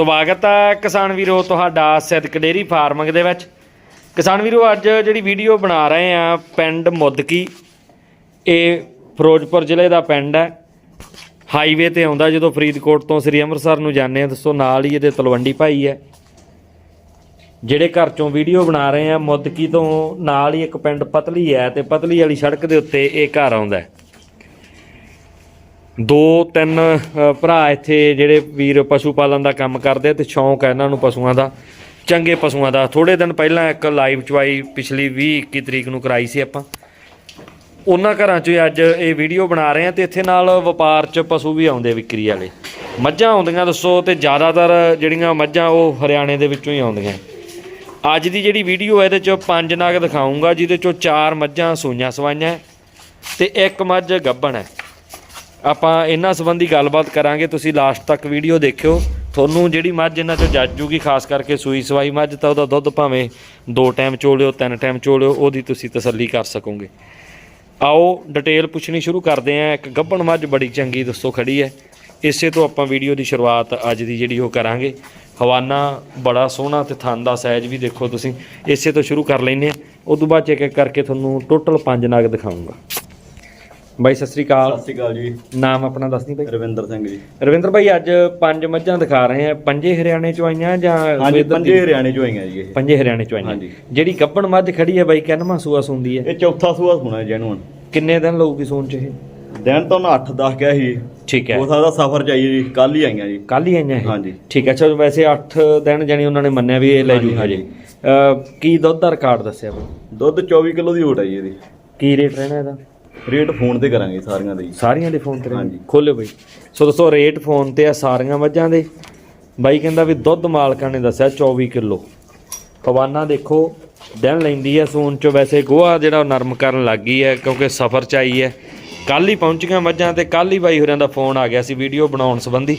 ਸਵਾਗਤ ਹੈ ਕਿਸਾਨ ਵੀਰੋ, ਤੁਹਾਡਾ ਸਿੱਧਕ ਡੇਰੀ ਫਾਰਮਿੰਗ ਦੇ ਵਿੱਚ। ਕਿਸਾਨ ਵੀਰੋ, ਅੱਜ ਜਿਹੜੀ ਵੀਡੀਓ ਬਣਾ ਰਹੇ ਆ ਪਿੰਡ ਮੁੱਦਕੀ, ਇਹ ਫਿਰੋਜ਼ਪੁਰ ਜ਼ਿਲ੍ਹੇ ਦਾ ਪਿੰਡ ਹੈ। ਹਾਈਵੇ ਤੇ ਆਉਂਦਾ ਜਦੋਂ ਫਰੀਦਕੋਟ ਤੋਂ ਸ੍ਰੀ ਅੰਮ੍ਰਿਤਸਰ ਨੂੰ ਜਾਂਦੇ ਆ, ਦੱਸੋ ਨਾਲ ਹੀ ਇਹਦੇ ਤਲਵੰਡੀ ਭਾਈ ਹੈ। ਜਿਹੜੇ ਘਰ ਚੋਂ ਵੀਡੀਓ ਬਣਾ ਰਹੇ ਆ, ਮੁੱਦਕੀ ਤੋਂ ਨਾਲ ਹੀ ਇੱਕ ਪਿੰਡ ਪਤਲੀ ਹੈ ਤੇ ਪਤਲੀ ਵਾਲੀ ਸੜਕ ਦੇ ਉੱਤੇ ਇਹ ਘਰ ਆਉਂਦਾ ਹੈ। ਦੋ, ਤਿੰਨ ਭਰਾ ਇੱਥੇ ਜਿਹੜੇ ਵੀਰ ਪਸ਼ੂ ਪਾਲਣ ਦਾ ਕੰਮ ਕਰਦੇ ਆ ਤੇ ਸ਼ੌਂਕ ਹੈ ਇਹਨਾਂ ਨੂੰ ਪਸ਼ੂਆਂ ਦਾ, ਚੰਗੇ ਪਸ਼ੂਆਂ ਦਾ। ਥੋੜੇ ਦਿਨ ਪਹਿਲਾਂ ਇੱਕ ਲਾਈਵ ਚਵਾਈ ਪਿਛਲੀ 20 21 ਤਰੀਕ ਨੂੰ ਕਰਾਈ ਸੀ ਆਪਾਂ। ਉਹਨਾਂ ਘਰਾਂ 'ਚ ਹੀ ਅੱਜ ਇਹ ਵੀਡੀਓ ਬਣਾ ਰਹੇ ਆ ਤੇ ਇੱਥੇ ਨਾਲ ਵਪਾਰ 'ਚ ਪਸ਼ੂ ਵੀ ਆਉਂਦੇ ਵਿਕਰੀ ਵਾਲੇ। ਮੱਝਾਂ ਆਉਂਦੀਆਂ, ਦੱਸੋ, ਤੇ ਜ਼ਿਆਦਾਤਰ ਜਿਹੜੀਆਂ ਮੱਝਾਂ ਉਹ ਹਰਿਆਣੇ ਦੇ ਵਿੱਚੋਂ ਹੀ ਆਉਂਦੀਆਂ। ਅੱਜ ਦੀ ਜਿਹੜੀ ਵੀਡੀਓ ਹੈ ਇਹਦੇ 'ਚ ਪੰਜ ਨਾਗ ਦਿਖਾਉਂਗਾ ਜਿਹਦੇ 'ਚੋਂ ਚਾਰ ਮੱਝਾਂ ਸੂਈਆਂ ਸਵਾਈਆਂ ਹੈ ਤੇ ਇੱਕ ਮੱਝ ਗੱਭਣ ਹੈ। ਆਪਾਂ ਇਹਨਾਂ ਸੰਬੰਧੀ ਗੱਲਬਾਤ ਕਰਾਂਗੇ। ਤੁਸੀਂ ਲਾਸਟ ਤੱਕ ਵੀਡੀਓ ਦੇਖਿਓ। ਤੁਹਾਨੂੰ ਜਿਹੜੀ ਮੱਝ ਇਹਨਾਂ ਚੋਂ ਜੱਜੂਗੀ ਖਾਸ ਕਰਕੇ ਸੂਈ ਸਵਾਈ ਮੱਝ, ਤਾਂ ਉਹਦਾ ਦੁੱਧ ਭਾਵੇਂ ਦੋ ਟਾਈਮ ਚੋਲਿਓ, ਤਿੰਨ ਟਾਈਮ ਚੋਲਿਓ, ਉਹਦੀ ਤੁਸੀਂ ਤਸੱਲੀ ਕਰ ਸਕੋਗੇ। ਆਓ ਡਿਟੇਲ ਪੁੱਛਣੀ ਸ਼ੁਰੂ ਕਰਦੇ ਆਂ ਇੱਕ ਗੱਭਣ ਮੱਝ ਬੜੀ ਚੰਗੀ ਦੱਸੋ ਖੜੀ ਹੈ। ਇਸੇ ਤੋਂ ਆਪਾਂ ਵੀਡੀਓ ਦੀ ਸ਼ੁਰੂਆਤ ਅੱਜ ਦੀ ਜਿਹੜੀ ਉਹ ਕਰਾਂਗੇ। ਹਵਾਨਾ ਬੜਾ ਸੋਹਣਾ ਤੇ ਥਣ ਦਾ ਸਾਈਜ਼ ਵੀ ਦੇਖੋ ਤੁਸੀਂ। ਇਸੇ ਤੋਂ ਸ਼ੁਰੂ ਕਰ ਲੈਨੇ ਆ ਉਸ ਤੋਂ ਬਾਅਦ ਚੈੱਕ ਕਰਕੇ ਤੁਹਾਨੂੰ ਟੋਟਲ ਪੰਜ ਨਗ ਦਿਖਾਉਂਗਾ ਬਾਈ ਸਤਿ ਸ੍ਰੀ ਅਕਾਲ। ਸਤਿ ਸ਼੍ਰੀ ਅਕਾਲ ਜੀ। ਨਾਮ ਆਪਣਾ ਦੱਸ ਨਹੀਂ ਬਾਈ। ਰਵਿੰਦਰ ਸਿੰਘ ਜੀ। ਰਵਿੰਦਰ ਭਾਈ ਅੱਜ ਪੰਜ ਮੱਝਾਂ ਦਿਖਾ ਰਹੇ ਆ। ਪੰਜੇ ਹਰਿਆਣੇ ਚੋਂ ਆਈਆਂ ਜਾਂ ਹਾਂਜੀ ਇੱਧਰ ਦੀ- ਪੰਜੇ ਹਰਿਆਣੇ ਚੋਂ ਆਈਆਂ ਜੀ ਇਹ। ਪੰਜੇ ਹਰਿਆਣੇ ਚੋਂ ਆਈਆਂ। ਹਾਂਜੀ। ਜਿਹੜੀ ਗੱਭਣ ਮੱਝ ਖੜੀ ਹੈ ਬਾਈ ਕਿੰਨਵਾਂ ਸੂਆ ਸੁੰਦੀ ਹੈ? ਇਹ ਚੌਥਾ ਸੂਆ ਹੋਣਾ ਜੈਨੂਨ ਕਿੰਨੇ ਦਿਨ ਲਊਗੀ ਸੂਣ ਚ ਇਹ? ਦਿਨ ਤਾਂ ਉਹਨਾਂ 8 10 ਗਿਆ ਸੀ। ਠੀਕ ਹੈ। ਹੋ ਸਕਦਾ ਸਫ਼ਰ ਚਾਹੀਏ ਜੀ। ਕੱਲ ਹੀ ਆਈਆਂ ਜੀ। ਕੱਲ ਹੀ ਆਈਆਂ ਇਹ? ਹਾਂਜੀ। ਠੀਕ ਹੈ ਚਲੋ ਵੈਸੇ 8 ਦਿਨ ਜਾਨੀ ਉਹਨਾਂ ਨੇ ਮੰਨਿਆ ਵੀ ਇਹ ਲੈ ਜੂ ਹਜੇ। ਹਾਂਜੀ। ਅਹ, ਕੀ ਦੁੱਧ ਦਾ ਰਿਕਾਰਡ ਦੱਸਿਆ ਬਾਈ? ਦੁੱਧ 24 ਕਿਲੋ ਦੀ ਹੋਟ ਆਈ ਇਹਦੀ। ਕੀ ਰੇਟ ਰਹਿਣਾ ਇਹਦਾ? ਰੇਟ ਫੋਨ ਤੇ ਕਰਾਂਗੇ ਸਾਰੀਆਂ ਦਾ ਜੀ ਸਾਰੀਆਂ ਦੇ ਫੋਨ ਤੇ ਹਾਂਜੀ। ਖੋਲਿਓ ਬਾਈ। ਸੋ ਦੋਸਤੋ ਰੇਟ ਫੋਨ ਤੇ ਆ ਸਾਰੀਆਂ ਮੱਝਾਂ ਦੇ। ਬਾਈ ਕਹਿੰਦਾ ਵੀ ਦੁੱਧ ਮਾਲਕਾਂ ਨੇ ਦੱਸਿਆ 24 ਕਿਲੋ। ਹਵਾਨਾ ਦੇਖੋ ਦਿਨ ਲੈਂਦੀ ਹੈ ਸੂਨ ਚ। ਵੈਸੇ ਗੋਹਾ ਜਿਹੜਾ ਨਰਮ ਕਰਨ ਲੱਗ ਗਈ ਹੈ ਕਿਉਂਕਿ ਸਫ਼ਰ ਚ ਆਈ ਹੈ। ਕੱਲ ਹੀ ਪਹੁੰਚੀਆਂ ਮੱਝਾਂ ਤੇ ਕੱਲ ਹੀ ਬਾਈ ਹੋਰਾਂ ਦਾ ਫੋਨ ਆ ਗਿਆ ਸੀ ਵੀਡੀਓ ਬਣਾਉਣ ਸੰਬੰਧੀ।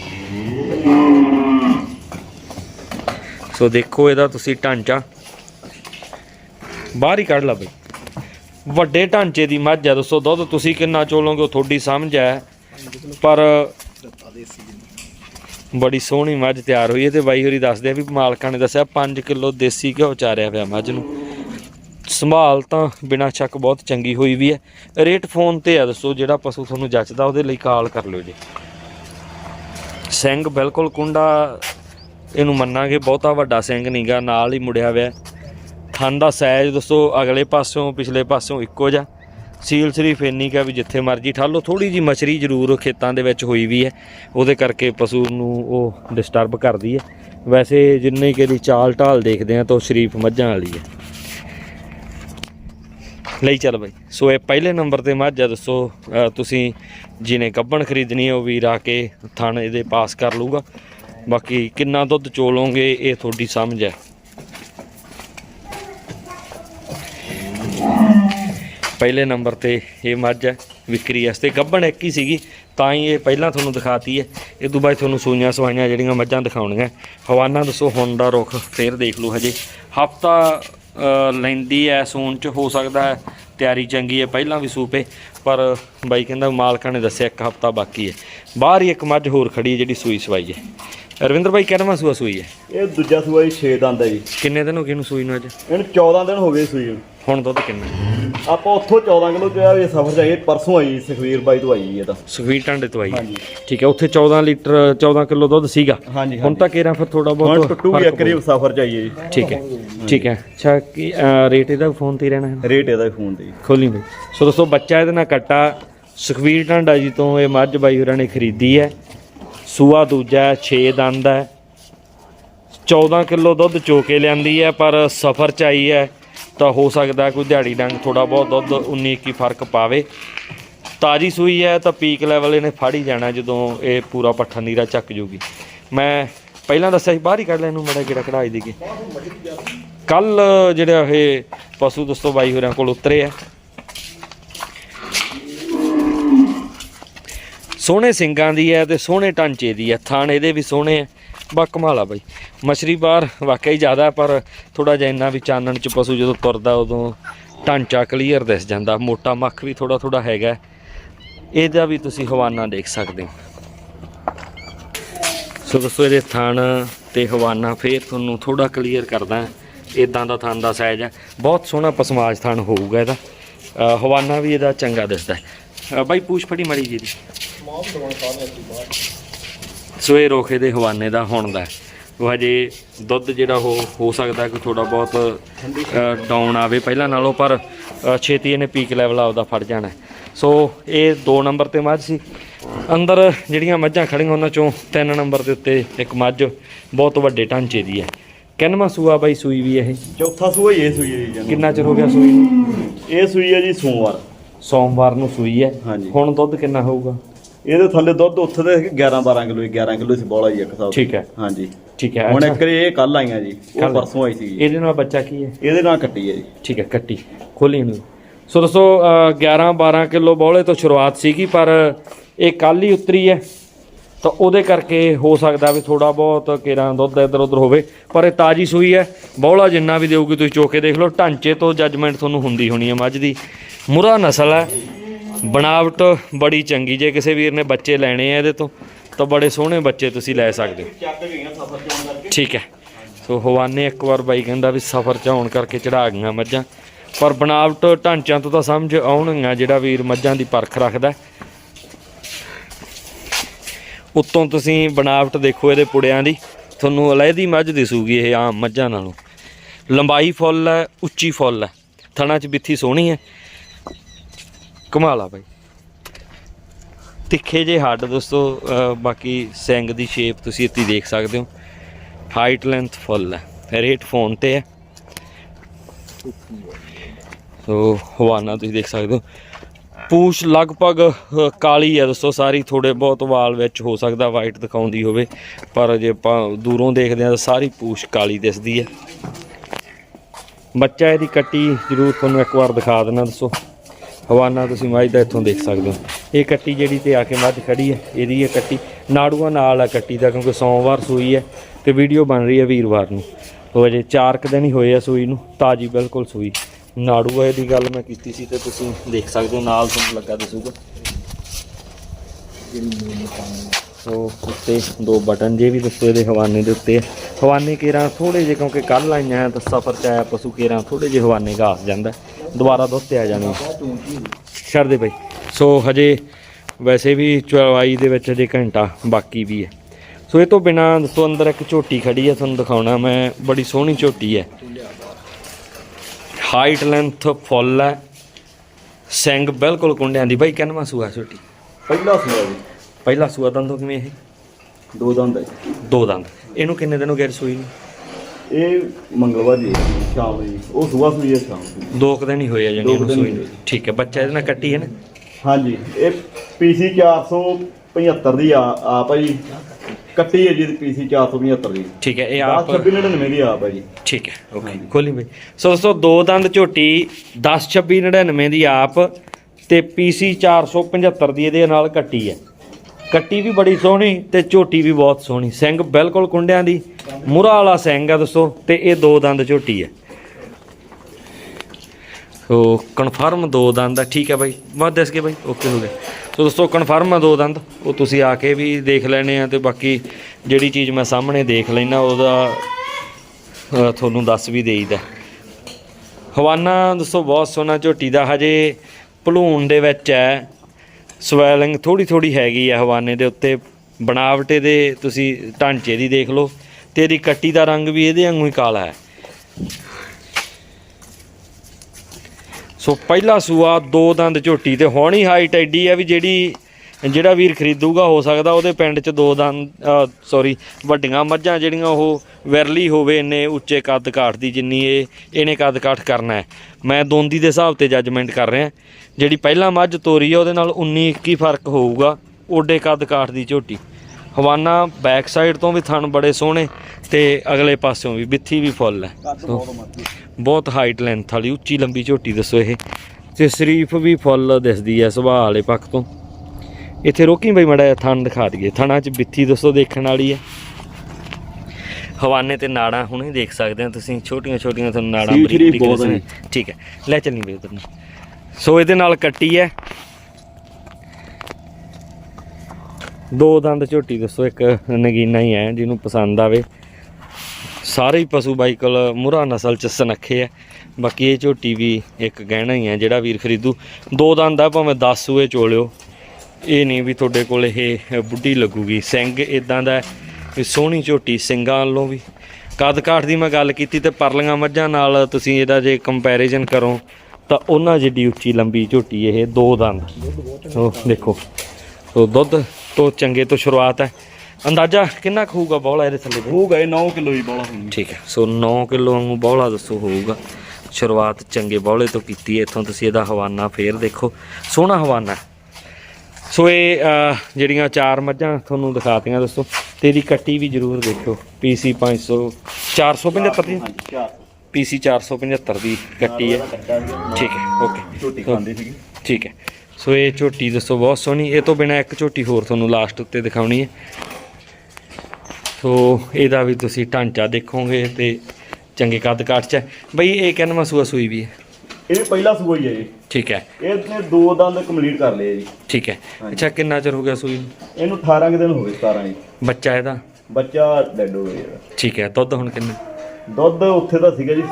ਸੋ ਦੇਖੋ ਇਹਦਾ ਤੁਸੀਂ ਢਾਂਚਾ। ਬਾਹਰ ਹੀ ਕੱਢ ਲਾ ਬਈ। ਵੱਡੇ ਢਾਂਚੇ ਦੀ ਮੱਝ ਹੈ ਦੱਸੋ ਦੁੱਧ ਤੁਸੀਂ ਕਿੰਨਾ ਚੋਲੋਗੇ, ਉਹ ਤੁਹਾਡੀ ਸਮਝ ਹੈ। ਪਰ ਬੜੀ ਸੋਹਣੀ ਮੱਝ ਤਿਆਰ ਹੋਈ ਹੈ ਤੇ ਬਾਈ ਹੋਰੀ ਦੱਸਦੇ ਆ ਵੀ ਮਾਲਕਾਂ ਨੇ ਦੱਸਿਆ 5 ਕਿਲੋ ਦੇਸੀ ਘਿਓ ਚਾਰਿਆ ਪਿਆ ਮੱਝ ਨੂੰ। ਸੰਭਾਲ ਤਾਂ ਬਿਨਾਂ ਸ਼ੱਕ ਬਹੁਤ ਚੰਗੀ ਹੋਈ ਵੀ ਹੈ। ਰੇਟ ਫੋਨ ਤੇ ਆ, ਦੱਸੋ ਜਿਹੜਾ ਪਸ਼ੂ ਤੁਹਾਨੂੰ ਜੱਚਦਾ, ਉਹਦੇ ਲਈ ਕਾਲ ਕਰ ਲਿਓ ਜੀ। ਸਿੰਘ ਬਿਲਕੁਲ ਕੁੰਡਾ, ਇਹਨੂੰ ਮੰਨਾਂਗੇ, ਬਹੁਤਾ ਵੱਡਾ ਸਿੰਘ ਨਹੀਂਗਾ ਨਾਲ ਹੀ ਮੁੜਿਆ ਹੋਇਆ। ਥਣ ਦਾ ਸਾਈਜ਼ ਦੱਸੋ, ਅਗਲੇ ਪਾਸਿਓਂ, ਪਿਛਲੇ ਪਾਸਿਓਂ ਇੱਕੋ ਜਿਹਾ। ਸੀਲ ਸਿਰਫ ਇੰਨੀ ਕਾ ਵੀ ਜਿੱਥੇ ਮਰਜ਼ੀ ਠਾਲੋ ਥੋੜੀ ਜੀ ਮਛਰੀ ਜ਼ਰੂਰ ਖੇਤਾਂ ਦੇ ਵਿੱਚ ਹੋਈ ਵੀ ਹੈ। ਉਹਦੇ ਕਰਕੇ ਪਸ਼ੂ ਨੂੰ ਉਹ ਡਿਸਟਰਬ ਕਰਦੀ ਹੈ। ਵੈਸੇ ਜਿੰਨੇ ਕਿ ਦੀ ਚਾਲ ਢਾਲ ਦੇਖਦੇ ਆ ਤਾਂ ਉਹ ਸ਼ਰੀਫ ਮੱਝਾਂ ਵਾਲੀ ਹੈ। ਲਈ ਚੱਲ ਬਾਈ। ਸੋ ਇਹ ਪਹਿਲੇ ਨੰਬਰ ਤੇ ਮੱਝ ਆ, ਦੱਸੋ ਤੁਸੀਂ ਜਿਹਨੇ ਗੱਬਣ ਖਰੀਦਣੀ ਹੈ ਉਹ ਵੀਰ ਆ ਕੇ ਥਣ ਇਹਦੇ ਪਾਸ ਕਰ ਲੂਗਾ ਬਾਕੀ ਕਿੰਨਾ ਦੁੱਧ ਚੋਲੋਗੇ, ਇਹ ਤੁਹਾਡੀ ਸਮਝ ਹੈ। ਪਹਿਲੇ ਨੰਬਰ ਤੇ ਇਹ ਮੱਝ ਹੈ ਵਿਕਰੀ ਵਾਸਤੇ। ਗੱਬਣ ਇੱਕ ਹੀ ਸੀਗੀ ਤਾਂ ਹੀ ਇਹ ਪਹਿਲਾਂ ਤੁਹਾਨੂੰ ਦਿਖਾਤੀ ਹੈ। ਇਹ ਤੋਂ ਬਾਅਦ ਤੁਹਾਨੂੰ ਸੂਈਆਂ ਸਵਾਈਆਂ ਜਿਹੜੀਆਂ ਮੱਝਾਂ ਦਿਖਾਉਣੀਆਂ। ਹਵਾਨਾ ਦੱਸੋ ਹੁਣ ਦਾ ਰੁਖ ਫੇਰ ਦੇਖ ਲਓ ਹਜੇ। ਹਫਤਾ ਲੈਂਦੀ ਹੈ ਸੂਣ ਚ ਹੋ ਸਕਦਾ ਹੈ। ਤਿਆਰੀ ਚੰਗੀ ਹੈ ਪਹਿਲਾਂ ਵੀ ਸੂਪੇ ਪਰ ਬਾਈ ਕਹਿੰਦਾ ਮਾਲਕਾਂ ਨੇ ਦੱਸਿਆ ਇੱਕ ਹਫਤਾ ਬਾਕੀ ਹੈ। ਬਾਹਰ ਹੀ ਇੱਕ ਮੱਝ ਹੋਰ ਖੜੀ ਹੈ ਜਿਹੜੀ ਸੂਈ ਸਵਾਈ ਹੈ। ਰਵਿੰਦਰ ਬਾਈ ਕਿੰਨਵਾਂ ਸੂਆ ਸੂਈ ਹੈ? ਇਹ ਦੂਜਾ ਸੂਆ ਜੀ 6 ਦੰਦ ਹੈ ਜੀ। ਕਿੰਨੇ ਦਿਨ ਹੋ ਗਏ ਇਹਨੂੰ ਸੂਈ ਨੂੰ ਅੱਜ? ਇਹਨੂੰ 14 ਦਿਨ ਹੋ ਗਏ ਸੂਈ ਨੂੰ। ਹੁਣ ਦੁੱਧ ਕਿੰਨਾ? ਆਪਾਂ ਉੱਥੋਂ 14 ਕਿਲੋ ਚੋਇਆ ਇਹ ਸਫ਼ਰ ਚਾਹੀਏ ਪਰਸੋਂ ਆਈ ਸੁਖਵੀਰ ਬਾਈ ਤੋਂ ਆਈ ਇਹ ਤਾਂ। ਸੁਖਵੀਰ ਟਾਂਡੇ ਤੋਂ ਆਈ। ਹਾਂਜੀ। ਠੀਕ ਹੈ ਉੱਥੇ 14 ਲੀਟਰ 14 ਕਿਲੋ ਦੁੱਧ ਸੀਗਾ। ਹਾਂਜੀ ਹੁਣ ਤਾਂ ਕੇਰਾ ਫਿਰ ਥੋੜਾ ਹੁਣ ਬਹੁਤ ਟੁੱਟੂ ਫ਼ਰਕ ਇੱਕ ਕਰੀਬ ਸਫ਼ਰ ਚਾਹੀਏ ਜੀ। ਪਊ। ਠੀਕ ਹੈ ਠੀਕ ਹੈ। ਅੱਛਾ ਕੀ ਰੇਟ ਇਹਦਾ ਫੋਨ ਤੇ ਰਹਿਣਾ ਹੈ ਰੇਟ ਇਹਦਾ ਫੋਨ ਤੇ ਖੋਲੀ ਬਈ। ਸੋ ਦੋਸਤੋ ਬੱਚਾ ਇਹਦੇ ਨਾਲ ਕੱਟਾ ਸੁਖਵੀਰ ਟਾਂਡਾ ਜੀ ਤੋਂ ਇਹ ਮੱਝ ਬਾਈ ਹੋਰਾਂ ਨੇ ਖਰੀਦੀ ਹੈ। ਸੂਆ ਦੂਜਾ 6 ਦੰਦ ਹੈ। 14 ਕਿਲੋ ਦੁੱਧ ਚੋ ਕੇ ਲਿਆਂਦੀ ਹੈ ਪਰ ਸਫਰ ਚ ਆਈ ਹੈ। ਤਾਂ ਹੋ ਸਕਦਾ ਕੋਈ ਦਿਹਾੜੀ ਡੰਗ ਥੋੜਾ ਬਹੁਤ ਦੁੱਧ 19 ਕੀ ਫ਼ਰਕ ਪਾਵੇ। ਤਾਜੀ ਸੂਈ ਹੈ ਤਾਂ ਪੀਕ ਲੈਵਲ ਇਹਨੇ ਫੜ ਹੀ ਜਾਣਾ ਜਦੋਂ ਇਹ ਪੂਰਾ ਪੱਠਾ ਨੀਰਾ ਚੱਕ ਜੂਗੀ। ਮੈਂ ਪਹਿਲਾਂ ਦੱਸਿਆ ਸੀ, ਬਾਹਰ ਹੀ ਕੱਢ ਲੈ ਇਹਨੂੰ ਮੜਾ ਕਿਹੜਾ ਕਢਾਈ ਦੇਗੇ ਕੱਲ ਜਿਹੜਾ ਇਹ ਪਸ਼ੂ ਦੋਸਤੋ ਬਾਈ ਹੋਰਾਂ ਕੋਲ ਉਤਰੇ ਆ। ਸੋਹਣੇ ਸਿੰਗਾਂ ਦੀ ਹੈ ਤੇ ਸੋਹਣੇ ਢਾਂਚੇ ਦੀ ਹੈ, ਥਾਣ ਇਹਦੇ ਵੀ ਸੋਹਣੇ ਆ। ਬਾ ਕਮਾਲ ਆ ਬਾਈ। ਮਛਰੀ ਬਾਹਰ ਵਾਕਿਆ ਹੀ ਜ਼ਿਆਦਾ ਪਰ ਥੋੜਾ ਜਿਹਾ ਇੰਨਾ ਵੀ ਚਾਨਣ ਚ ਪਸ਼ੂ ਜਦੋਂ ਤੁਰਦਾ ਉਦੋਂ ਢਾਂਚਾ ਕਲੀਅਰ ਦਿਸ ਜਾਂਦਾ। ਮੋਟਾ ਮੱਖ ਵੀ ਥੋੜਾ ਥੋੜਾ ਹੈਗਾ ਇਹਦਾ ਵੀ ਤੁਸੀਂ ਹਵਾਨਾ ਦੇਖ ਸਕਦੇ ਹੋ। ਸੋ ਦੋਸਤੋ ਇਹਦੇ ਥਣ ਤੇ ਹਵਾਨਾ ਫੇਰ ਤੁਹਾਨੂੰ ਥੋੜਾ ਕਲੀਅਰ ਕਰਦਾ ਇਦਾਂ ਦਾ ਥਣ ਦਾ ਸਾਈਜ਼ ਹੈ ਬਹੁਤ ਸੋਹਣਾ ਪਸਮਾਜ ਥਣ ਹੋਊਗਾ ਇਹਦਾ। ਹਵਾਨਾ ਵੀ ਇਹਦਾ ਚੰਗਾ ਦਿਸਦਾ ਬਾਈ, ਪੂਛ ਫੜੀ ਮੜੀ ਜੀ ਦੀ ਸੋ ਇਹ ਰੋਖੇ ਦੇ ਹਵਾਨੇ ਦਾ ਹੁਣ ਦਾ। ਉਹ ਹਜੇ ਦੁੱਧ ਜਿਹੜਾ ਉਹ ਹੋ ਸਕਦਾ ਕਿ ਥੋੜਾ ਬਹੁਤ ਡਾਊਨ ਆਵੇ ਪਹਿਲਾਂ ਨਾਲੋਂ ਪਰ ਛੇਤੀ ਇਹਨੇ ਪੀਕ ਲੈਵਲ ਆਪਦਾ ਫੜ ਜਾਣਾ। ਸੋ ਇਹ 2 ਨੰਬਰ ਤੇ ਮੱਝ ਸੀ। ਅੰਦਰ ਜਿਹੜੀਆਂ ਮੱਝਾਂ ਖੜੀਆਂ ਉਹਨਾਂ ਚੋਂ 3 ਨੰਬਰ ਦੇ ਉੱਤੇ ਇੱਕ ਮੱਝ ਬਹੁਤ ਵੱਡੇ ਢਾਂਚੇ ਦੀ ਹੈ। ਕਿੰਨਵਾਂ ਸੂਆ ਬਾਈ ਸੂਈ ਵੀ ਇਹ? ਚੌਥਾ ਸੂਆ ਹੀ ਇਹ ਸੂਈ ਹੈ ਜੀ ਕਿੰਨਾ ਚਿਰ ਹੋ ਗਿਆ ਸੂਈ ਨੂੰ? ਇਹ ਸੂਈ ਹੈ ਜੀ ਸੋਮਵਾਰ। ਸੋਮਵਾਰ ਨੂੰ ਸੂਈ ਹੈ। ਹੁਣ ਦੁੱਧ ਕਿੰਨਾ ਹੋਊਗਾ? ਇਹਦੇ ਥੱਲੇ ਦੁੱਧ ਉੱਥੇ ਦੇ 11 12 ਕਿਲੋ 11 ਕਿਲੋ ਸੀ ਬੋਲਾ ਜੀ ਇੱਕ ਹਿਸਾਬ ਠੀਕ ਹੈ। ਹਾਂਜੀ। ਠੀਕ ਹੈ ਹੁਣ। ਇੱਕ ਇਹ ਕੱਲ ਆਈਆਂ ਜੀ ਉਹ। ਪਰਸੋਂ ਆਈ ਸੀ ਜੀ। ਇਹਦੇ ਨਾਲ ਬੱਚਾ ਕੀ ਹੈ? ਇਹਦੇ ਨਾਲ ਕੱਟੀ ਹੈ ਜੀ। ਠੀਕ ਹੈ ਕੱਟੀ। ਖੋਲੀ ਇਹਨੂੰ। ਸੋ ਦੋਸਤੋ ਅ, 11 12 ਕਿਲੋ ਬੌਲੇ ਤੋਂ ਸ਼ੁਰੂਆਤ ਸੀਗੀ ਪਰ ਇਹ ਕੱਲ ਹੀ ਉਤਰੀ ਹੈ। ਤਾਂ ਉਹਦੇ ਕਰਕੇ ਹੋ ਸਕਦਾ ਵੀ ਥੋੜਾ ਬਹੁਤ ਕੇਰਾਂ ਦੁੱਧ ਇੱਧਰ ਉੱਧਰ ਹੋਵੇ ਪਰ ਇਹ ਤਾਜੀ ਸੂਈ ਹੈ। ਬੌਲਾ ਜਿੰਨਾ ਵੀ ਦੇਊਗੀ ਤੁਸੀਂ ਚੋਕੇ ਦੇਖ ਲਓ। ਢਾਂਚੇ ਤੋਂ ਜੱਜਮੈਂਟ ਤੁਹਾਨੂੰ ਹੁੰਦੀ ਹੋਣੀ ਹੈ ਮੱਝ ਦੀ। ਮੁਰਾ ਨਸਲ ਹੈ। ਬਣਾਵਟ ਬੜੀ ਚੰਗੀ ਜੇ ਕਿਸੇ ਵੀਰ ਨੇ ਬੱਚੇ ਲੈਣੇ ਆ ਇਹਦੇ ਤੋਂ ਤਾਂ ਬੜੇ ਸੋਹਣੇ ਬੱਚੇ ਤੁਸੀਂ ਲੈ ਸਕਦੇ ਹੋ। ਠੀਕ ਹੈ। ਸੋ ਹਵਾਨੇ ਇੱਕ ਵਾਰ ਬਾਈ ਕਹਿੰਦਾ ਵੀ ਸਫ਼ਰ ਚ ਆਉਣ ਕਰਕੇ ਚੜਾ ਗਈਆਂ ਮੱਝਾਂ। ਪਰ ਬਣਾਵਟ ਢਾਂਚਿਆਂ ਤੋਂ ਤਾਂ ਸਮਝ ਆਉਣਗੀਆਂ ਜਿਹੜਾ ਵੀਰ ਮੱਝਾਂ ਦੀ ਪਰਖ ਰੱਖਦਾ ਉੱਤੋਂ ਤੁਸੀਂ ਬਣਾਵਟ ਦੇਖੋ ਇਹਦੇ ਪੁੜਿਆਂ ਦੀ। ਤੁਹਾਨੂੰ ਅਲੱਦੀ ਮੱਝ ਦਿਸੂਗੀ ਇਹ ਆਮ ਮੱਝਾਂ ਨਾਲੋਂ। ਲੰਬਾਈ ਫੁੱਲ ਹੈ ਉੱਚੀ ਫੁੱਲ ਹੈ। ਥਣਾ 'ਚ ਬਿੱਥੀ ਸੋਹਣੀ ਹੈ। ਕਮਾਲ ਆ ਬਾਈ। ਤਿੱਖੇ ਜੇ ਹੱਡ ਦੋਸਤੋ ਬਾਕੀ ਸਿੰਗ ਦੀ ਸ਼ੇਪ ਤੁਸੀਂ ਇੱਥੇ ਦੇਖ ਸਕਦੇ ਹੋ। ਹਾਈਟ ਲੈਂਥ ਫੁੱਲ ਹੈ। ਰੇਟ ਫੋਨ ਤੇ ਹੈ। ਸੋ ਹਵਾਨਾ ਤੁਸੀਂ ਦੇਖ ਸਕਦੇ ਹੋ। ਪੂਛ ਲਗਭਗ ਕਾਲੀ ਹੈ ਦੋਸਤੋ, ਸਾਰੀ ਥੋੜੇ ਬਹੁਤ ਵਾਲ ਵਿੱਚ ਹੋ ਸਕਦਾ ਵਾਈਟ ਦਿਖਾਉਂਦੀ ਹੋਵੇ। ਪਰ ਜੇ ਆਪਾਂ ਦੂਰੋਂ ਦੇਖਦੇ ਹਾਂ ਤਾਂ ਸਾਰੀ ਪੂਛ ਕਾਲੀ ਦਿਸਦੀ ਹੈ। ਬੱਚਾ ਇਹਦੀ ਕੱਟੀ ਜ਼ਰੂਰ ਤੁਹਾਨੂੰ ਇੱਕ ਵਾਰ ਦਿਖਾ ਦੇਣਾ ਦੱਸੋ ਹਵਾਨਾ ਤੁਸੀਂ ਮੱਝ ਦਾ ਇੱਥੋਂ ਦੇਖ ਸਕਦੇ ਹੋ। ਇਹ ਕੱਟੀ ਜਿਹੜੀ ਤੇ ਆ ਕੇ ਮੱਝ ਖੜੀ ਹੈ, ਇਹਦੀ ਇਹ ਕੱਟੀ ਨਾੜੂਆਂ ਨਾਲ ਆ ਕੱਟੀ ਦਾ ਕਿਉਂਕਿ ਸੋਮਵਾਰ ਸੂਈ ਹੈ ਤੇ ਵੀਡੀਓ ਬਣ ਰਹੀ ਹੈ ਵੀਰਵਾਰ ਨੂੰ। ਉਹ ਅਜੇ 4 ਕੁ ਦਿਨ ਹੀ ਹੋਏ ਆ ਸੂਈ ਨੂੰ, ਤਾਜੀ ਬਿਲਕੁਲ ਸੂਈ। ਨਾੜੂ ਹੈ ਦੀ ਗੱਲ ਮੈਂ ਕੀਤੀ ਸੀ ਤੇ ਤੁਸੀਂ ਦੇਖ ਸਕਦੇ ਹੋ, ਨਾਲ ਤੁਹਾਨੂੰ ਲੱਗਾ ਦਿਸੂਗਾ। ਸੋ, ਉੱਤੇ ਦੋ ਬਟਨ ਜੇ ਵੀ ਦੱਸੋ ਇਹਦੇ ਹਵਾਨੇ ਦੇ ਉੱਤੇ। ਹਵਾਨੇ ਕੇਰਾਂ ਥੋੜੇ ਜਿਹੇ ਕਿਉਂਕਿ ਕੱਲ ਆਈਆਂ ਤਾਂ ਸਫ਼ਰ ਚ ਆਇਆ, ਪਸ਼ੂ ਕੇਰਾਂ ਥੋੜੇ ਜਿਹੇ ਹਵਾਨੇ ਘਾਸ ਜਾਂਦਾ। ਦੁਬਾਰਾ ਦੁੱਧ ਤੇ ਆ ਜਾਣੇ। ਛੱਡ ਦੇ ਭਾਈ ਸੋ ਹਜੇ ਵੈਸੇ ਵੀ ਚਵਾਈ ਦੇ ਵਿੱਚ ਹਜੇ ਘੰਟਾ ਬਾਕੀ ਵੀ ਹੈ। ਸੋ ਇਹ ਤੋਂ ਬਿਨਾ ਦੱਸੋ ਅੰਦਰ ਇੱਕ ਝੋਟੀ ਖੜੀ ਹੈ ਤੁਹਾਨੂੰ ਦਿਖਾਉਣਾ। ਮੈਂ ਬੜੀ ਸੋਹਣੀ ਝੋਟੀ ਹੈ। ਹਾਈਟ ਲੈਂਥ ਫੁੱਲ ਹੈ। ਸਿੰਘ ਬਿਲਕੁਲ ਕੁੰਡਿਆਂ ਦੀ। ਬਾਈ ਕਿੰਨਵਾਂ ਸੂਆ ਝੋਟੀ? ਪਹਿਲਾ ਸੂਆ ਜੀ। ਪਹਿਲਾ ਸੂਆ ਦੰਦੋਂ ਕਿਵੇਂ ਇਹ? ਦੋ ਦੰਦ ਹੈ। ਦੋ ਦੰਦ। ਇਹਨੂੰ ਕਿੰਨੇ ਦਿਨ ਹੋ ਗਏ ਰਸੋਈ ਨੂੰ? ਇਹ ਮੰਗਲਵਾਰ ਜੀ ਸ਼ਾਮ ਜੀ। ਉਹ ਸੂਆ ਸੂਈ ਹੈ ਸ਼ਾਮ ਨੂੰ। ਦੋ ਕੁ ਦਿਨ ਹੀ ਹੋਏ ਆ ਜਾਨੀ ਦੋ ਕੁ ਇਹਨੂੰ ਦਿਨ ਸੂਈ ਹੀ ਨੂੰ। ਹੋਏ। ਠੀਕ ਹੈ ਬੱਚਾ ਇਹਦੇ ਨਾਲ ਕੱਟੀ ਹੈ ਨਾ? ਹਾਂਜੀ ਇਹ ਪੀਸੀ 475 ਦੀ ਆ ਹੈ ਜੀ ਕੱਟੀ ਹੈ ਜੀ ਪੀਸੀ 475 ਦੀ। ਠੀਕ ਹੈ ਇਹ 10 ਆਪ 26 99 ਦੀ ਹੈ ਜੀ ਠੀਕ ਹੈ ਓਕੇ ਖੋਲੀ ਬਈ। ਸੋ ਦੋਸਤੋ ਦੋ ਦੰਦ ਝੋਟੀ 10 26 99 ਦੀ ਆਪ ਤੇ ਪੀਸੀ 475 ਦੀ ਇਹਦੇ ਨਾਲ ਕੱਟੀ ਹੈ। ਕੱਟੀ ਵੀ ਬੜੀ ਸੋਹਣੀ ਤੇ ਝੋਟੀ ਵੀ ਬਹੁਤ ਸੋਹਣੀ। ਸਿੰਘ ਬਿਲਕੁਲ ਕੁੰਡਿਆਂ ਦੀ। ਮੁਰਾ ਵਾਲਾ ਸਿੰਘ ਆ ਦੋਸਤੋ ਤੇ ਇਹ ਦੋ ਦੰਦ ਝੋਟੀ ਹੈ। ਸੋ ਕਨਫਰਮ ਦੋ ਦੰਦ ਆ, ਠੀਕ ਹੈ ਬਾਈ ਬਾਅਦ ਦੱਸ ਕੇ ਬਾਈ ਓਕੇ ਹੋ ਗਿਆ। ਸੋ ਦੋਸਤੋ ਕਨਫਰਮ ਆ ਦੋ ਦੰਦ, ਉਹ ਤੁਸੀਂ ਆ ਕੇ ਵੀ ਦੇਖ ਲੈਣੇ ਆ ਤੇ ਬਾਕੀ ਜਿਹੜੀ ਚੀਜ਼ ਮੈਂ ਸਾਹਮਣੇ ਦੇਖ ਲੈਣਾ ਉਹਦਾ ਤੁਹਾਨੂੰ ਦੱਸ ਵੀ ਦੇਈਦਾ। ਹਵਾਨਾ ਦੱਸੋ ਬਹੁਤ ਸੋਹਣਾ ਝੋਟੀ ਦਾ, ਹਜੇ ਭਲੂਣ ਦੇ ਵਿੱਚ ਹੈ। ਸਵੈਲਿੰਗ ਥੋੜੀ ਥੋੜੀ ਹੈਗੀ ਆ ਹਵਾਨੇ ਦੇ ਉੱਤੇ। ਬਣਾਵਟੇ ਦੇ ਤੁਸੀਂ ਢਾਂਚੇ ਦੀ ਦੇਖ ਲਓ। ਤੇ ਇਹਦੀ ਕੱਟੀ ਦਾ ਰੰਗ ਵੀ ਇਹਦੇ ਵਾਂਗੂ ਹੀ ਕਾਲਾ ਹੈ। ਸੋ ਪਹਿਲਾ ਸੂਆ ਦੋ ਦੰਦ ਝੋਟੀ ਤੇ ਹੁਣ ਹਾਈਟ ਐਡੀ ਆ ਵੀ ਜਿਹੜੀ ਜਿਹੜਾ ਵੀਰ ਖਰੀਦੂਗਾ ਹੋ ਸਕਦਾ ਉਹਦੇ ਪਿੰਡ 'ਚ ਦੋ ਦੰਦ ਸੌਰੀ ਵੱਡੀਆਂ ਮੱਝਾਂ ਜਿਹੜੀਆਂ ਉਹ ਵਿਰਲੀ ਹੋਵੇ, ਇੰਨੇ ਉੱਚੇ ਕੱਦ ਕਾਠ ਦੀ ਜਿੰਨੀ ਇਹ, ਇਹਨੇ ਕੱਦ ਕਾਠ ਕਰਨਾ ਹੈ। ਮੈਂ ਦੋਂਦੀ ਦੇ ਹਿਸਾਬ ਤੇ ਜੱਜਮੈਂਟ ਕਰ ਰਿਹਾ। ਜਿਹੜੀ ਪਹਿਲਾਂ ਮੱਝ ਤੋਰੀ ਆ, ਉਹਦੇ ਨਾਲ 19 21 ਫ਼ਰਕ ਹੋਊਗਾ ਓਡੇ ਕੱਦ ਕਾਠ ਦੀ ਝੋਟੀ। ਹਵਾਨਾ ਬੈਕ ਸਾਈਡ ਤੋਂ ਵੀ ਥਣ ਬੜੇ ਸੋਹਣੇ ਤੇ ਅਗਲੇ ਪਾਸਿਓਂ ਵੀ ਬਿੱਥੀ ਵੀ ਫੁੱਲ ਹੈ ਬਹੁਤ ਹਾਈਟ ਲੈਂਥ ਵਾਲੀ ਉੱਚੀ ਲੰਬੀ ਝੋਟੀ ਦੱਸੋ ਇਹ। ਤੇ ਸ਼ਰੀਫ ਵੀ ਫੁੱਲ ਦਿਸਦੀ ਹੈ ਸੁਭਾਅ ਵਾਲੇ ਪੱਖ ਤੋਂ। ਇੱਥੇ ਰੋਕੀ ਬਈ ਮੜਾ ਥਣ ਦਿਖਾ ਦਈਏ। ਥਣਾ 'ਚ ਬਿੱਥੀ ਦੋਸਤੋ ਦੇਖਣ ਵਾਲੀ ਹੈ ਹਵਾਨੇ ਤੇ ਨਾੜਾਂ ਹੁਣੇ ਦੇਖ ਸਕਦੇ ਹੋ ਤੁਸੀਂ। ਛੋਟੀਆਂ ਛੋਟੀਆਂ ਤੁਹਾਨੂੰ ਨਾੜਾਂ ਬਰੀਕ ਬਰੀਕ। ਠੀਕ ਹੈ ਲੈ ਚੱਲੀ ਬਈ ਉਧਰ ਨੂੰ। ਸੋ ਇਹਦੇ ਨਾਲ ਕੱਟੀ ਹੈ ਦੋ ਦੰਦ ਝੋਟੀ ਦੱਸੋ, ਇੱਕ ਨਗੀਨਾ ਹੀ ਹੈ, ਜਿਹਨੂੰ ਪਸੰਦ ਆਵੇ। ਸਾਰੇ ਹੀ ਪਸ਼ੂ ਬਾਈ ਕੋਲ ਮੁਰਾ ਨਸਲ ਚ ਸਨੱਖੇ ਆ। ਬਾਕੀ ਇਹ ਝੋਟੀ ਵੀ ਇੱਕ ਗਹਿਣਾ ਹੀ ਹੈ, ਜਿਹੜਾ ਵੀਰ ਖਰੀਦੂ। ਦੋ ਦੰਦ ਆ, ਭਾਵੇਂ 10 ਸੂਏ ਚੋਲਿਓ। ਇਹ ਨਹੀਂ ਵੀ ਤੁਹਾਡੇ ਕੋਲ ਇਹ ਬੁੱਢੀ ਲੱਗੂਗੀ। ਸਿੰਘ ਇਦਾਂ ਦਾ ਵੀ ਸੋਹਣੀ ਝੋਟੀ ਸਿੰਘਾਂ ਵੱਲੋਂ ਵੀ। ਕੱਦ ਕਾਠ ਦੀ ਮੈਂ ਗੱਲ ਕੀਤੀ ਤੇ ਪਰਲੀਆਂ ਮੱਝਾਂ ਨਾਲ ਤੁਸੀਂ ਇਹਦਾ ਜੇ ਕੰਪੈਰੀਜ਼ਨ ਕਰੋ, ਤਾਂ ਉਹਨਾਂ ਜਿੱਡੀ ਉੱਚੀ ਲੰਬੀ ਝੋਟੀ ਇਹ ਦੋ ਦੰਦ। ਉਹ ਦੇਖੋ ਸੋ ਦੁੱਧ ਤੋਂ ਚੰਗੇ ਤੋਂ ਸ਼ੁਰੂਆਤ ਹੈ। ਅੰਦਾਜ਼ਾ ਕਿੰਨਾ ਕੁ ਹੋਊਗਾ ਬੌਲਾ ਇਹਦੇ ਥੱਲੇ ਦੇ ਹੋ ਗਏ 9 ਕਿਲੋ ਹੀ ਬੋਲਾ ਹੋਣੀ ਠੀਕ ਹੈ। ਸੋ 9 ਕਿਲੋ ਵਾਂਗੂ ਬੌਲਾ ਦੱਸੋ ਹੋਊਗਾ। ਸ਼ੁਰੂਆਤ ਚੰਗੇ ਬੌਲੇ ਤੋਂ ਕੀਤੀ ਹੈ। ਇੱਥੋਂ ਤੁਸੀਂ ਇਹਦਾ ਹਵਾਨਾ ਫੇਰ ਦੇਖੋ। ਸੋਹਣਾ ਹਵਾਨਾ। ਸੋ ਇਹ ਜਿਹੜੀਆਂ ਚਾਰ ਮੱਝਾਂ ਤੁਹਾਨੂੰ ਦਿਖਾਤੀਆਂ ਦੋਸਤੋ ਤੇ ਇਹਦੀ ਕੱਟੀ ਵੀ ਜ਼ਰੂਰ ਦੇਖੋ PC 500 475 ਦੀ? ਹਾਂਜੀ 400 PC 475 ਦੀ ਕੱਟੀ ਹੈ। ਠੀਕ ਹੈ ਓਕੇ। ਠੀਕ ਹੈ। ਸੋ ਇਹ ਝੋਟੀ ਦੱਸੋ ਬਹੁਤ ਸੋਹਣੀ। ਇਹ ਤੋਂ ਬਿਨਾ ਇੱਕ ਝੋਟੀ ਹੋਰ ਤੁਹਾਨੂੰ ਲਾਸਟ ਉੱਤੇ ਦਿਖਾਉਣੀ ਹੈ। ਸੋ ਇਹਦਾ ਵੀ ਤੁਸੀਂ ਢਾਂਚਾ ਦੇਖੋਗੇ ਤੇ ਚੰਗੇ ਕੱਦ ਕਾਠ ਚ। ਬਈ ਇਹ ਕਿੰਨਵਾਂ ਸੂਆ ਸੂਈ ਵੀ ਹੈ? ਇਹ ਪਹਿਲਾ ਸੂਆ ਹੀ ਹੈ ਜੀ ਠੀਕ ਹੈ। ਇਹਨੇ ਦੋ ਦੰਦ ਕੰਪਲੀਟ ਕਰ ਲਏ ਜੀ। ਠੀਕ ਹੈ। ਅੱਛਾ ਕਿੰਨਾ ਚਿਰ ਹੋ ਗਿਆ ਸੂਈ ਨੂੰ? ਇਹਨੂੰ 18 ਕੁ ਦਿਨ ਹੋ ਗਏ 17 ਜੀ। ਬੱਚਾ ਇਹਦਾ? ਬੱਚਾ ਡੈਡ ਹੋ ਗਿਆ ਇਹਦਾ। ਠੀਕ ਹੈ ਦੁੱਧ ਹੁਣ ਕਿੰਨਾ? ਦੁੱਧ ਉੱਥੇ ਦਾ ਸੀਗਾ ਜੀ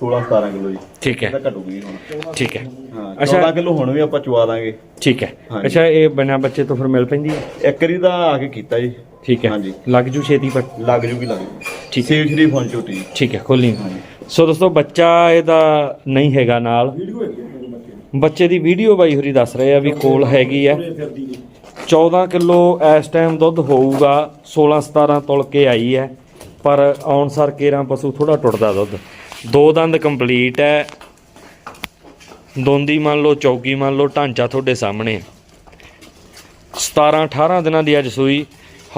16 17 ਕਿਲੋ ਜੀ। ਠੀਕ ਹੈ। ਇਹਦਾ ਘਟੂਗੀ ਹੁਣ। ਠੀਕ ਹੈ। ਹਾਂ ਅੱਛਾ। 14 ਕਿਲੋ ਹੁਣ ਵੀ ਆਪਾਂ ਚਵਾ ਦਾਂਗੇ। ਠੀਕ ਹੈ। ਹਾਂਜੀ। ਅੱਛਾ ਇਹ ਬਿਨਾਂ ਬੱਚੇ ਤੋਂ ਫਿਰ ਮਿਲ ਪੈਂਦੀ ਹੈ? ਇੱਕ ਵਾਰੀ ਦਾ ਆ ਕੇ ਕੀਤਾ ਜੀ। ਠੀਕ ਹੈ। ਹਾਂਜੀ। ਲੱਗ ਜੂ ਛੇਤੀ ਪਰ? ਲੱਗ ਜੂਗੀ ਲੱਗ ਜੂਗੀ। ਠੀਕ ਹੈ। ਸੇਵ ਸ਼ਰੀਫ ਹੁਣ ਝੋਟੀ। ਠੀਕ ਹੈ ਖੋਲੀ। ਸੋ ਦੋਸਤੋ ਬੱਚਾ ਇਹਦਾ ਨਹੀਂ ਹੈਗਾ ਨਾਲ। ਬੱਚੇ ਦੀ। ਵੀਡੀਓ ਬਾਈ ਹੋਰੀ ਦੱਸ ਰਹੇ ਆ ਵੀ ਕੋਲ ਹੈਗੀ ਹੈ। 14 ਕਿਲੋ ਇਸ ਟਾਈਮ ਦੁੱਧ ਹੋਊਗਾ 16 17 ਤੁਲ ਕੇ ਆਈ ਹੈ। ਪਰ ਆਉਣ ਸਰ ਕੇਰਾਂ ਪਸ਼ੂ ਥੋੜਾ ਟੁੱਟਦਾ ਦੁੱਧ। ਦੋ ਦੰਦ ਕੰਪਲੀਟ ਹੈ। ਦੋਂਦੀ ਮੰਨ ਲਓ, ਚੌਕੀ ਮੰਨ ਲਓ, ਢਾਂਚਾ ਤੁਹਾਡੇ ਸਾਹਮਣੇ। ਹੈ। 17 18 ਦਿਨਾਂ ਦੀ ਅੱਜ ਸੂਈ।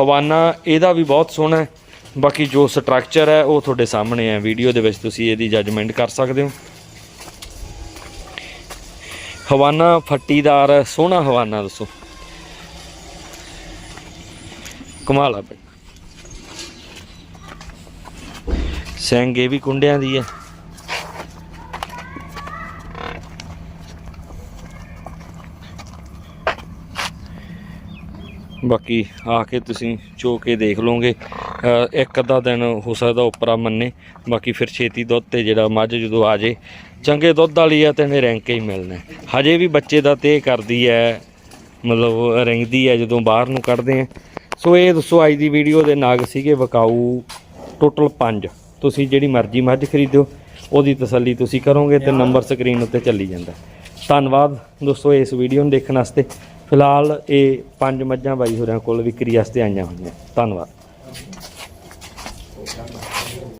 ਹਵਾਨਾ, ਇਹਦਾ ਵੀ ਬਹੁਤ ਸੋਹਣਾ ਹੈ। ਬਾਕੀ ਜੋ ਸਟਰਕਚਰ ਹੈ, ਉਹ ਤੁਹਾਡੇ ਸਾਹਮਣੇ ਹੈ। ਵੀਡੀਓ ਦੇ ਵਿੱਚ ਤੁਸੀਂ ਇਹਦੀ ਜੱਜਮੈਂਟ ਕਰ ਸਕਦੇ ਹੋ। ਹਵਾਨਾ, ਫੱਟੀਦਾਰ, ਸੋਹਣਾ ਹਵਾਨਾ ਦੱਸੋ। ਕਮਾਲ ਆ ਭਾਈ ਸਿੰਘ ਇਹ ਵੀ ਕੁੰਡਿਆਂ ਦੀ ਹੈ। ਬਾਕੀ ਆ ਕੇ ਤੁਸੀਂ ਚੋ ਕੇ ਦੇਖ ਲਓਗੇ। ਇੱਕ ਅੱਧਾ ਦਿਨ ਹੋ ਸਕਦਾ ਉਪਰਾ ਮੰਨੇ। ਬਾਕੀ ਫਿਰ ਛੇਤੀ ਦੁੱਧ ਤੇ ਜਿਹੜਾ ਮੱਝ ਜਦੋਂ ਆ ਜੇ, ਚੰਗੇ ਦੁੱਧ ਵਾਲੀ ਆ ਤੇ ਇਹਨੇ ਰੈਂਕ ਹੀ ਮਿਲਣਾ। ਹਜੇ ਵੀ ਬੱਚੇ ਦਾ ਤੇ ਕਰਦੀ ਹੈ, ਮਤਲਬ ਰਹਿੰਦੀ ਹੈ ਜਦੋਂ ਬਾਹਰ ਨੂੰ ਕੱਢਦੇ ਆ। ਸੋ ਇਹ ਦੱਸੋ, ਅੱਜ ਦੀ ਵੀਡੀਓ ਦੇ ਨਾਗ ਸੀਗੇ ਵਕਾਊ ਟੋਟਲ 5 ਤੁਸੀਂ ਜਿਹੜੀ ਮਰਜ਼ੀ ਮੱਝ ਖਰੀਦੋ ਉਹਦੀ ਤਸੱਲੀ ਤੁਸੀਂ ਕਰੋਗੇ ਤੇ ਨੰਬਰ ਸਕਰੀਨ ਉੱਤੇ ਚੱਲੀ ਜਾਂਦਾ। ਧੰਨਵਾਦ ਦੋਸਤੋ ਇਸ ਵੀਡੀਓ ਨੂੰ ਦੇਖਣ ਵਾਸਤੇ। ਫਿਲਹਾਲ ਇਹ ਪੰਜ ਮੱਝਾਂ ਬਾਈ ਹੋਰਾਂ ਕੋਲ ਵਿਕਰੀ ਵਾਸਤੇ ਆਈਆਂ ਹੋਈਆਂ। ਧੰਨਵਾਦ।